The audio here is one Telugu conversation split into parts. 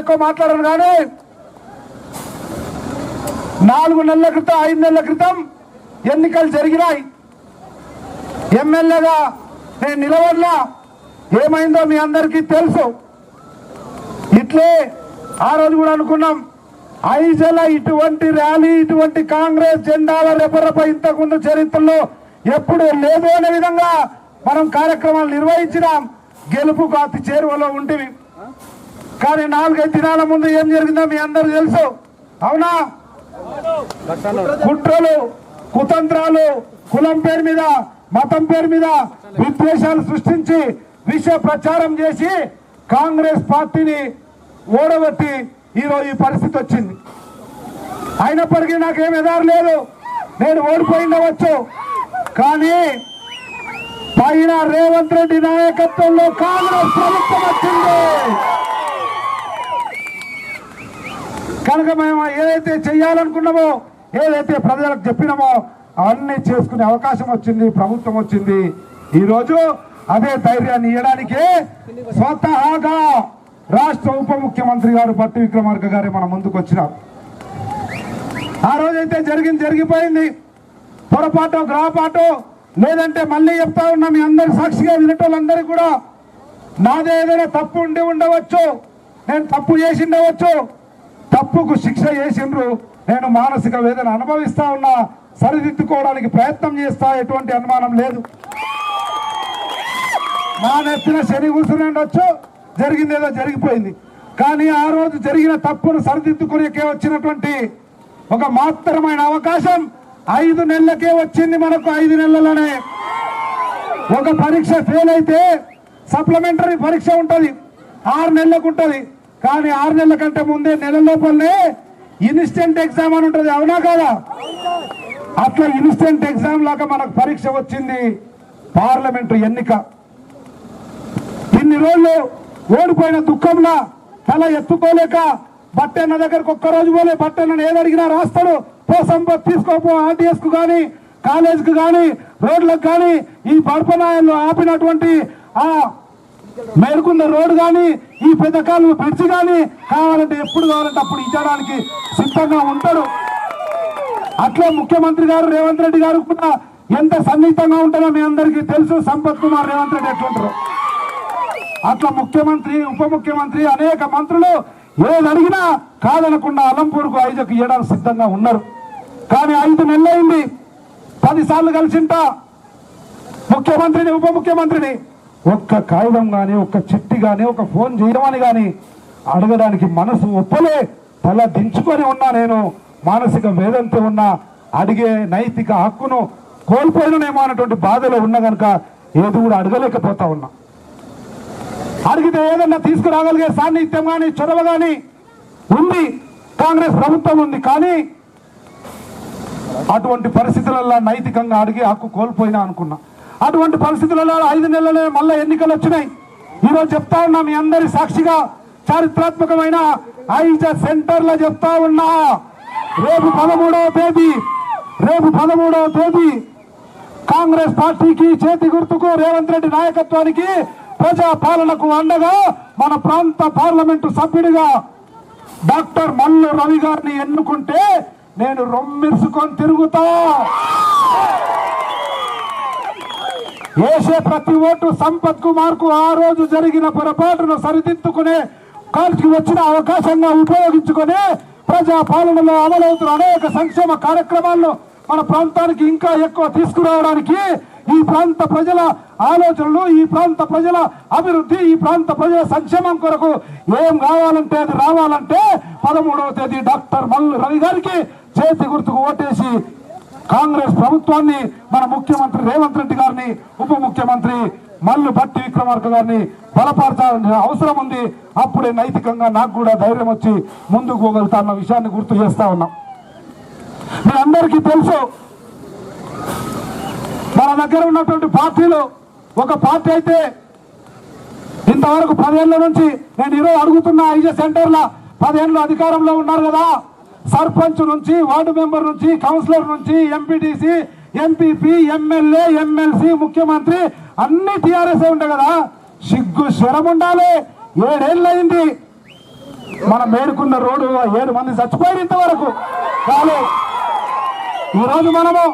ఎక్కువ మాట్లాడను కానీ నాలుగు నెలల క్రితం ఐదు నెలల క్రితం ఎన్నికలు జరిగినాయి. ఎమ్మెల్యేగా నేను నిలబడినా ఏమైందో మీ అందరికీ తెలుసు. ఇట్లే ఆ రోజు కూడా అనుకున్నాం ఐజల ఇటువంటి ర్యాలీ ఇటువంటి కాంగ్రెస్ జెండాల రెపరెప ఇంతకుముందు చరిత్రలో ఎప్పుడు లేదు అనే విధంగా మనం కార్యక్రమాలు నిర్వహించినాం. గెలుపు కాతి చేరువలో ఉంటివి. కానీ నాలుగైదు దినాల ముందు ఏం జరిగిందో మీ అందరూ తెలుసు. అవునా? కుట్రలు కుతంత్రాలు కులం పేరు మీద మతం పేరు మీద విద్వేషాలు సృష్టించి విష ప్రచారం చేసి కాంగ్రెస్ పార్టీని ఓడగొట్టి ఈరోజు ఈ పరిస్థితి వచ్చింది. అయినప్పటికీ నాకేం ఎదారు లేదు. నేను ఓడిపోయిండవచ్చు. కానీ పైన రేవంత్ రెడ్డి నాయకత్వంలో కాంగ్రెస్ ప్రభుత్వం వచ్చింది. కనుక మేము ఏదైతే చేయాలనుకున్నామో ఏదైతే ప్రజలకు చెప్పినామో అవన్నీ చేసుకునే అవకాశం వచ్చింది ప్రభుత్వం వచ్చింది. ఈరోజు అదే ధైర్యాన్ని ఇవ్వడానికి స్వతహాగా రాష్ట్ర ఉప ముఖ్యమంత్రి గారు బట్టి విక్రమార్క గారే మన ముందుకు వచ్చినారు ఆ రోజైతే జరిగింది జరిగిపోయింది. పొరపాటు గ్రహపాటు లేదంటే మళ్ళీ చెప్తా ఉన్నా మీ అందరి సాక్షిగా వినటోళ్ళందరూ కూడా నాదే ఏదైనా తప్పు ఉండి ఉండవచ్చు నేను తప్పు చేసి ఉండవచ్చు. తప్పుకు శిక్ష చేసిండ్రు. నేను మానసిక వేదన అనుభవిస్తా ఉన్నా సరిదిద్దుకోవడానికి ప్రయత్నం చేస్తా ఎటువంటి అనుమానం లేదు. నా నెత్తిన శని కూర్చునేండొచ్చు జరిగింది ఏదో జరిగిపోయింది. కానీ ఆ రోజు జరిగిన తప్పును సరిదిద్దుకునేకే వచ్చినటువంటి ఒక మాత్రమైన అవకాశం. ఐదు నెలలకే వచ్చింది మనకు ఐదు నెలలలోనే. ఒక పరీక్ష ఫెయిల్ అయితే సప్లిమెంటరీ పరీక్ష ఉంటుంది. ఆరు నెలలకు ఉంటుంది. కానీ ఆరు నెలల కంటే ముందే నెల లోపలనే ఇన్స్టెంట్ ఎగ్జామ్ అని ఉంటుంది. అవునా కాదా? అట్లా ఇన్స్టెంట్ ఎగ్జామ్ లాగా మనకు పరీక్ష వచ్చింది పార్లమెంటరీ ఎన్నిక. ఇన్ని రోజులు ఓడిపోయిన దుఃఖంలా తల ఎత్తుకోలేక బట్టన్న దగ్గరకు ఒక్క రోజు పోలే బట్టన్న ఏదడిగినా రాస్తాడు. పో సంపత్ తీసుకోపో ఆర్టీఎస్కు కానీ కాలేజ్కు కానీ రోడ్లకు కానీ ఈ బడపనాయలు ఆపినటువంటి ఆ మేరుకున్న రోడ్డు కానీ ఈ పెద్ద కాలువ బ్రిడ్జ్ కానీ కావాలంటే ఎప్పుడు కావాలంటే అప్పుడు ఇచ్చడానికి సిద్ధంగా ఉంటాడు. అట్లే ముఖ్యమంత్రి గారు రేవంత్ రెడ్డి గారు కూడా ఎంత సన్నిహితంగా ఉంటారో మీ అందరికీ తెలుసు. సంపత్ కుమార్ రేవంత్ రెడ్డి ఎట్లుంటారు. అట్లా ముఖ్యమంత్రి ఉప ముఖ్యమంత్రి అనేక మంత్రులు ఏది అడిగినా కాదనకుండా అలంపూర్కు ఐదుకు ఇవ్వడానికి సిద్ధంగా ఉన్నారు. కానీ ఐదు నెలలైంది. పదిసార్లు కలిసింటా. ముఖ్యమంత్రిని ఉప ముఖ్యమంత్రిని. ఒక్క కాగితం కానీ ఒక్క చిట్టి కానీ ఒక ఫోన్ చేయమని కానీ అడగడానికి మనసు ఒప్పలే. తల దించుకొని ఉన్నా నేను. మానసిక వేదంతో ఉన్నా. అడిగే నైతిక హక్కును కోల్పోయిననేమో అన్నటువంటి బాధలో ఉన్నా కనుక ఏది కూడా అడగలేకపోతా ఉన్నా. అడిగితే ఏదన్నా తీసుకురాగలిగే సాన్నిహిత్యం కానీ చొరవ కానీ ఉంది. కాంగ్రెస్ ప్రభుత్వం ఉంది కానీ అటువంటి పరిస్థితులలో నైతికంగా అడిగి హక్కు కోల్పోయినా అనుకున్నా. అటువంటి పరిస్థితులలో ఐదు నెలలే మళ్ళీ ఎన్నికలు వచ్చినాయి. ఈరోజు చెప్తా ఉన్నా మీ అందరి సాక్షిగా చారిత్రాత్మకమైన ఐజ సెంటర్లో చెప్తా ఉన్నా. రేపు పదమూడవ తేదీ రేపు పదమూడవ తేదీ కాంగ్రెస్ పార్టీకి చేతి గుర్తుకు రేవంత్ రెడ్డి నాయకత్వానికి ప్రజా పాలనకు అండగా మన ప్రాంత పార్లమెంటు సభ్యుడిగా డాక్టర్ మల్లు రవి గారిని ఎన్నుకుంటే నేను రొమ్మిర్చుకొని తిరుగుతా. వేసే ప్రతి ఓటు సంపత్ కుమార్కు ఆ రోజు జరిగిన పొరపాటును సరిదిద్దుకునే కాల్కి వచ్చిన అవకాశంగా ఉపయోగించుకొని ప్రజా పాలనలో అమలవుతున్న అనేక సంక్షేమ కార్యక్రమాల్లో మన ప్రాంతానికి ఇంకా ఎక్కువ తీసుకురావడానికి ఈ ప్రాంత ప్రజల ఆలోచనలు ఈ ప్రాంత ప్రజల అభివృద్ధి ఈ ప్రాంత ప్రజల సంక్షేమం కొరకు ఏం కావాలంటే అది రావాలంటే పదమూడవ తేదీ డాక్టర్ మల్లు రవి గారికి చేతి గుర్తుకు ఓటేసి కాంగ్రెస్ ప్రభుత్వాన్ని మన ముఖ్యమంత్రి రేవంత్ రెడ్డి గారిని ఉప ముఖ్యమంత్రి మల్లు భట్టి విక్రమార్క గారిని బలపరచాల్సిన అవసరం ఉంది. అప్పుడే నైతికంగా నాకు కూడా ధైర్యం వచ్చి ముందుకు పోగలుగుతా అన్న విషయాన్ని గుర్తు చేస్తా ఉన్నాం. మీ అందరికీ తెలుసు మన దగ్గర ఉన్నటువంటి పార్టీలు ఒక పార్టీ అయితే ఇంతవరకు పదేళ్ళ నుంచి నేను ఈరోజు అడుగుతున్న ఐజే సెంటర్ల పదేళ్ళు అధికారంలో ఉన్నారు కదా. సర్పంచ్ నుంచి వార్డు మెంబర్ నుంచి కౌన్సిలర్ నుంచి ఎంపీటీసీ ఎంపీపీ ఎమ్మెల్యే ఎమ్మెల్సీ ముఖ్యమంత్రి అన్ని టీఆర్ఎస్ ఉంటాయి కదా సిగ్గు స్వరం ఉండాలి. ఏడేళ్ళయింది. మనం మేడుకున్న రోడ్డు ఏడు మంది చచ్చిపోయారు ఇంతవరకు. కాలే ఈరోజు మనము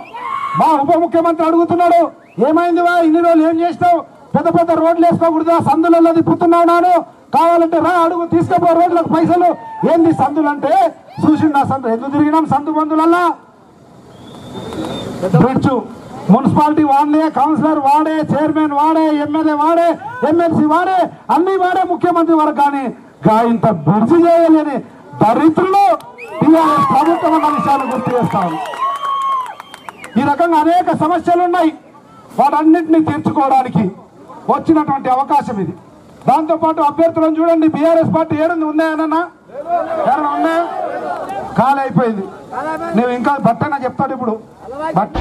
మా ఉప ముఖ్యమంత్రి అడుగుతున్నాడు ఏమైంది వా? ఇన్ని రోజులు ఏం చేసినావు? పెద్ద పెద్ద రోడ్లు వేసుకోకూడదు? సందులలో తిప్పుతున్నావు నాను. కావాలంటే రా అడుగు తీసుకుపో రోడ్లకు పైసలు. ఏంది సందులు అంటే చూసిండు ఆ సందు ఎందుకు తిరిగినాం? సందు బంధువులల్లా బ్రిడ్జ్ మున్సిపాలిటీ వాడే కౌన్సిలర్ వాడే చైర్మన్ వాడే ఎమ్మెల్యే వాడే ఎమ్మెల్సీ వాడే అన్ని వాడే ముఖ్యమంత్రి వరకు కానీ ఇంత బ్రిడ్జ్ చేయలేని దరిద్రులు టీఆర్ఎస్ ప్రభుత్వం అన్న విషయాన్ని గుర్తు చేస్తాను. ఈ రకంగా అనేక సమస్యలు ఉన్నాయి వాటన్నిటిని తీర్చుకోవడానికి వచ్చినటువంటి అవకాశం ఇది. దాంతోపాటు అభ్యర్థులను చూడండి. బీఆర్ఎస్ పార్టీ ఏడుంది? ఉన్నాయనన్నా ఏమైనా ఉన్నాయా ఖాళీ అయిపోయింది నువ్వు ఇంకా బట్టన చెప్తాడు ఇప్పుడు. బట్ట